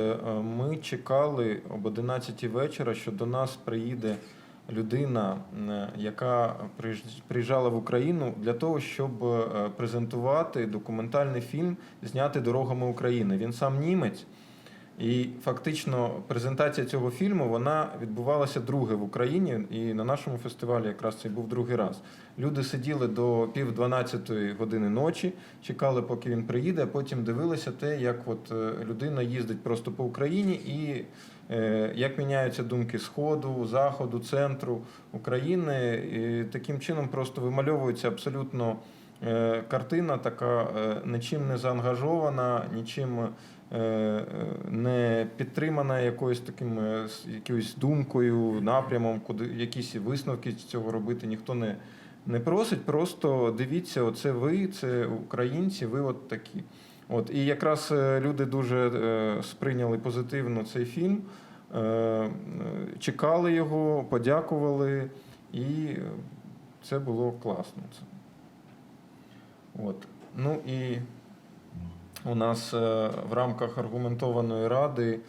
Е, Ми чекали об 11 вечора, що до нас приїде людина, е, яка приїж- приїжджала в Україну для того, щоб е, презентувати документальний фільм Зняти дорогами України. Він сам німець. І фактично презентація цього фільму вона відбувалася друге в Україні, і на нашому фестивалі якраз це був другий раз. Люди сиділи до пів дванадцятої години ночі, чекали, поки він приїде, а потім дивилися те, як от е, людина їздить просто по Україні і е, як міняються думки сходу, заходу, центру України. І таким чином просто вимальовується абсолютно картина, така е, нічим не заангажована, нічим е, е, не підтримана якоюсь таким е, якоюсь думкою, напрямом, куди якісь висновки з цього робити ніхто не, не просить. Просто дивіться, оце ви, це українці, ви от такі. От і якраз е, люди дуже е, сприйняли позитивно цей фільм, е, е, чекали його, подякували, і е, це було класно. От. Ну і у нас е, в рамках аргументованої ради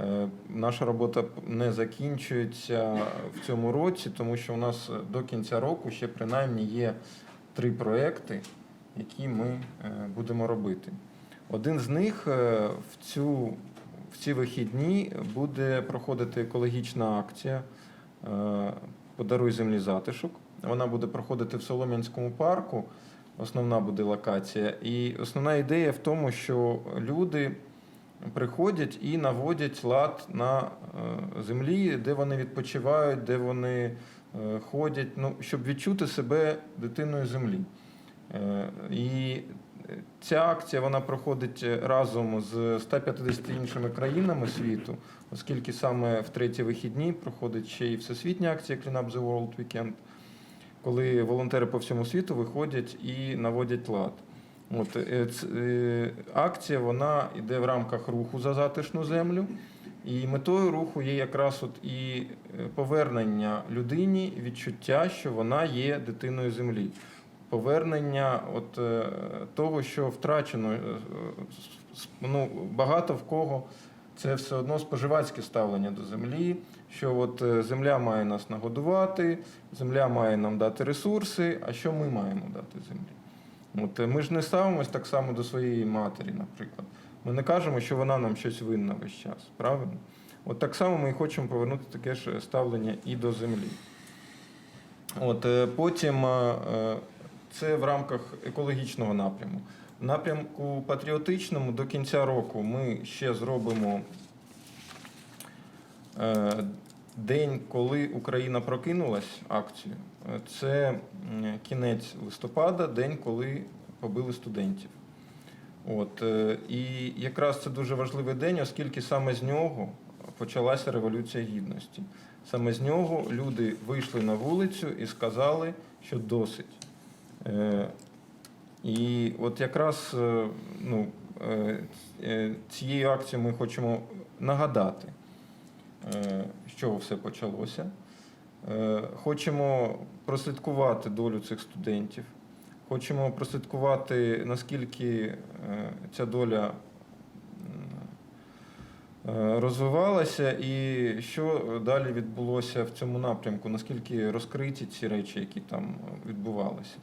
е, наша робота не закінчується в цьому році, тому що у нас до кінця року ще принаймні є три проекти, які ми е, будемо робити. Один з них в цю в ці вихідні буде проходити екологічна акція Подаруй землі затишок. Вона буде проходити в Солом'янському парку. Основна буде локація. І основна ідея в тому, що люди приходять і наводять лад на е, землі, де вони відпочивають, де вони е, ходять, ну, щоб відчути себе дитиною землі. Е, І ця акція вона проходить разом з 150 іншими країнами світу, оскільки саме в треті вихідні проходить ще і всесвітня акція Clean Up the World Weekend, коли волонтери по всьому світу виходять і наводять лад. От, е, е, акція вона йде в рамках руху за затишну землю. І метою руху є якраз от і е, повернення людині відчуття, що вона є дитиною землі. Повернення от, е, того, що втрачено. е, Ну, багато в кого це все одно споживацьке ставлення до землі, що от е, земля має нас нагодувати, земля має нам дати ресурси, а що ми маємо дати землі? От е, ми ж не ставимось так само до своєї матері, наприклад. Ми не кажемо, що вона нам щось винна весь час, правильно? От так само ми хочемо повернути таке ж ставлення і до землі. От е, потім е, е, це в рамках екологічного напряму. В напрямку патріотичному до кінця року ми ще зробимо е, день, коли Україна прокинулась акцію. Е, Це кінець листопада, день, коли побили студентів. От, е, і якраз це дуже важливий день, оскільки саме з нього почалася Революція Гідності. Саме з нього люди вийшли на вулицю і сказали, що досить. Е, І от якраз е, ну, е, цією акцією ми хочемо нагадати, з чого все почалося. Хочемо прослідкувати долю цих студентів. Хочемо прослідкувати, наскільки ця доля розвивалася і що далі відбулося в цьому напрямку, наскільки розкриті ці речі, які там відбувалися.